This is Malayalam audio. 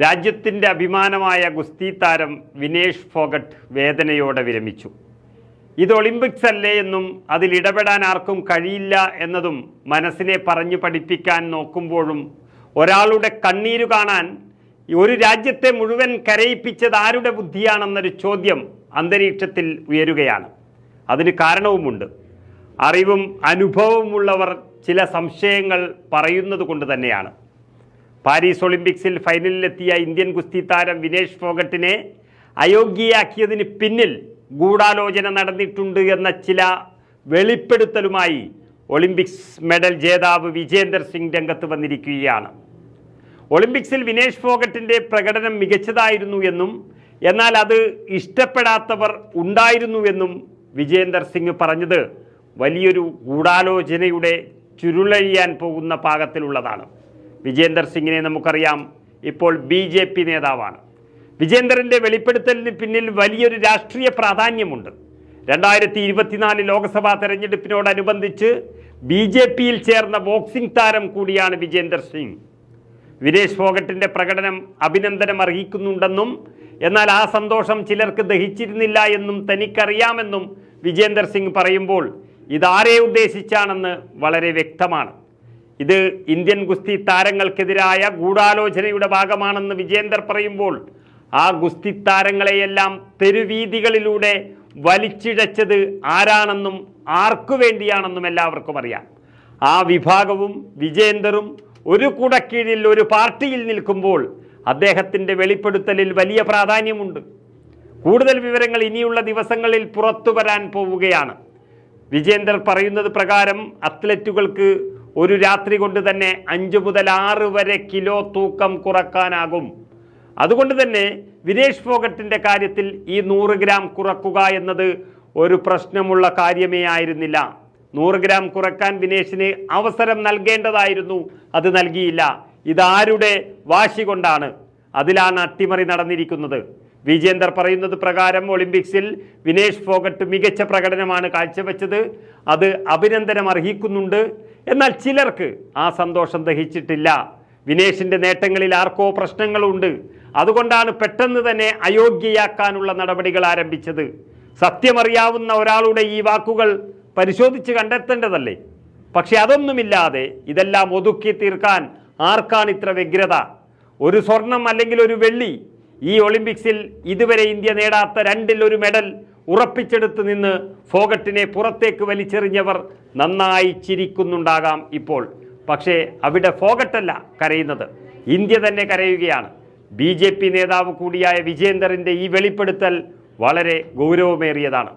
രാജ്യത്തിന്റെ അഭിമാനമായ ഗുസ്തി താരം വിനേഷ് ഫോഗട്ട് വേദനയോടെ വിരമിച്ചു. ഇത് ഒളിമ്പിക്സ് അല്ലേ എന്നും അതിൽ ഇടപെടാൻ ആർക്കും കഴിയില്ല എന്നതും മനസ്സിനെ പറഞ്ഞു പഠിപ്പിക്കാൻ നോക്കുമ്പോഴും ഒരാളുടെ കണ്ണീര് കാണാൻ ഒരു രാജ്യത്തെ മുഴുവൻ കരയിപ്പിച്ചത് ആരുടെ ബുദ്ധിയാണെന്നൊരു ചോദ്യം അന്തരീക്ഷത്തിൽ ഉയരുകയാണ്. അതിന് കാരണവുമുണ്ട്. അറിവും അനുഭവവുമുള്ളവർ ചില സംശയങ്ങൾ പറയുന്നത് കൊണ്ട് തന്നെയാണ്. പാരീസ് ഒളിമ്പിക്സിൽ ഫൈനലിലെത്തിയ ഇന്ത്യൻ ഗുസ്തി താരം വിനേഷ് ഫോഗട്ടിനെ അയോഗ്യയാക്കിയതിന് പിന്നിൽ ഗൂഢാലോചന നടന്നിട്ടുണ്ട് എന്ന ചില വെളിപ്പെടുത്തലുമായി ഒളിമ്പിക്സ് മെഡൽ ജേതാവ് വിജേന്ദർ സിംഗ് രംഗത്ത് വന്നിരിക്കുകയാണ്. ഒളിമ്പിക്സിൽ വിനേഷ് ഫോഗട്ടിന്റെ പ്രകടനം മികച്ചതായിരുന്നു എന്നും എന്നാൽ അത് ഇഷ്ടപ്പെടാത്തവർ ഉണ്ടായിരുന്നു എന്നും വിജേന്ദർ സിംഗ് പറഞ്ഞത്. വലിയൊരു ഗൂഢാലോചനയുടെ ചുരുളഴിയാൻ പോകുന്ന പാകത്തിലുള്ളതാണ്. വിജേന്ദർ സിംഗിനെ നമുക്കറിയാം. ഇപ്പോൾ ബി ജെ പി നേതാവാണ്. വിജേന്ദറിന്റെ വെളിപ്പെടുത്തലിന് പിന്നിൽ വലിയൊരു രാഷ്ട്രീയ പ്രാധാന്യമുണ്ട്. രണ്ടായിരത്തി ഇരുപത്തിനാല് ലോക്സഭാ തെരഞ്ഞെടുപ്പിനോടനുബന്ധിച്ച് ബി ജെ പിയിൽ ചേർന്ന ബോക്സിംഗ് താരം കൂടിയാണ് വിജേന്ദർ സിംഗ്. വിനേഷ് ഫോഗട്ടിന്റെ പ്രകടനം അഭിനന്ദനം അർഹിക്കുന്നുണ്ടെന്നും എന്നാൽ ആ സന്തോഷം ചിലർക്ക് ദഹിച്ചിരുന്നില്ല എന്നും തനിക്കറിയാമെന്നും വിജേന്ദർ സിംഗ് പറയുമ്പോൾ ഇതാരെ ഉദ്ദേശിച്ചാണെന്ന് വളരെ വ്യക്തമാണ്. ഇത് ഇന്ത്യൻ ഗുസ്തി താരങ്ങൾക്കെതിരായ ഗൂഢാലോചനയുടെ ഭാഗമാണെന്ന് വിജേന്ദർ പറയുമ്പോൾ ആ ഗുസ്തി താരങ്ങളെയെല്ലാം തെരുവീതികളിലൂടെ വലിച്ചിഴച്ചത് ആരാണെന്നും ആർക്കു വേണ്ടിയാണെന്നും എല്ലാവർക്കും അറിയാം. ആ വിഭാഗവും വിജേന്ദറും ഒരു കുടക്കീഴിൽ ഒരു പാർട്ടിയിൽ നിൽക്കുമ്പോൾ അദ്ദേഹത്തിന്റെ വെളിപ്പെടുത്തലിൽ വലിയ പ്രാധാന്യമുണ്ട്. കൂടുതൽ വിവരങ്ങൾ ഇനിയുള്ള ദിവസങ്ങളിൽ പുറത്തു വരാൻ പോവുകയാണ്. വിജേന്ദർ പറയുന്നത് പ്രകാരം അത്ലറ്റുകൾക്ക് ഒരു രാത്രി കൊണ്ട് തന്നെ അഞ്ച് മുതൽ ആറ് വരെ കിലോ തൂക്കം കുറക്കാനാകും. അതുകൊണ്ട് തന്നെ വിനേഷ് ഫോഗട്ടിന്റെ കാര്യത്തിൽ ഈ നൂറ് ഗ്രാം കുറക്കുക എന്നത് ഒരു പ്രശ്നമുള്ള കാര്യമേ ആയിരുന്നില്ല. നൂറ് ഗ്രാം കുറയ്ക്കാൻ വിനേഷിന് അവസരം നൽകേണ്ടതായിരുന്നു. അത് നൽകിയില്ല. ഇതാരുടെ വാശി കൊണ്ടാണ്. അതിലാണ് അട്ടിമറി നടന്നിരിക്കുന്നത്. വിജേന്ദർ പറയുന്നത് പ്രകാരം ഒളിമ്പിക്സിൽ വിനേഷ് ഫോഗട്ട് മികച്ച പ്രകടനമാണ് കാഴ്ചവെച്ചത്. അത് അഭിനന്ദനം അർഹിക്കുന്നുണ്ട്. എന്നാൽ ചിലർക്ക് ആ സന്തോഷം ദഹിച്ചിട്ടില്ല. വിനേഷിന്റെ നേട്ടങ്ങളിൽ ആർക്കോ പ്രശ്നങ്ങളുണ്ട്. അതുകൊണ്ടാണ് പെട്ടെന്ന് തന്നെ അയോഗ്യയാക്കാനുള്ള നടപടികൾ ആരംഭിച്ചത്. സത്യമറിയാവുന്ന ഒരാളുടെ ഈ വാക്കുകൾ പരിശോധിച്ച് കണ്ടെത്തേണ്ടതല്ലേ? പക്ഷെ അതൊന്നുമില്ലാതെ ഇതെല്ലാം ഒതുക്കി തീർക്കാൻ ആർക്കാണ് ഇത്ര വ്യഗ്രത? ഒരു സ്വർണം അല്ലെങ്കിൽ ഒരു വെള്ളി ഈ ഒളിമ്പിക്സിൽ ഇതുവരെ ഇന്ത്യ നേടാത്ത രണ്ടിൽ ഒരു മെഡൽ ഉറപ്പിച്ചെടുത്ത് നിന്ന് ഫോഗട്ടിനെ പുറത്തേക്ക് വലിച്ചെറിഞ്ഞവർ നന്നായി ചിരിക്കുന്നുണ്ടാകാം ഇപ്പോൾ. പക്ഷേ അവിടെ ഫോഗട്ടല്ല കരയുന്നത്. ഇന്ത്യ തന്നെ കരയുകയാണ്. ബി നേതാവ് കൂടിയായ വിജേന്ദറിന്റെ ഈ വെളിപ്പെടുത്തൽ വളരെ ഗൗരവമേറിയതാണ്.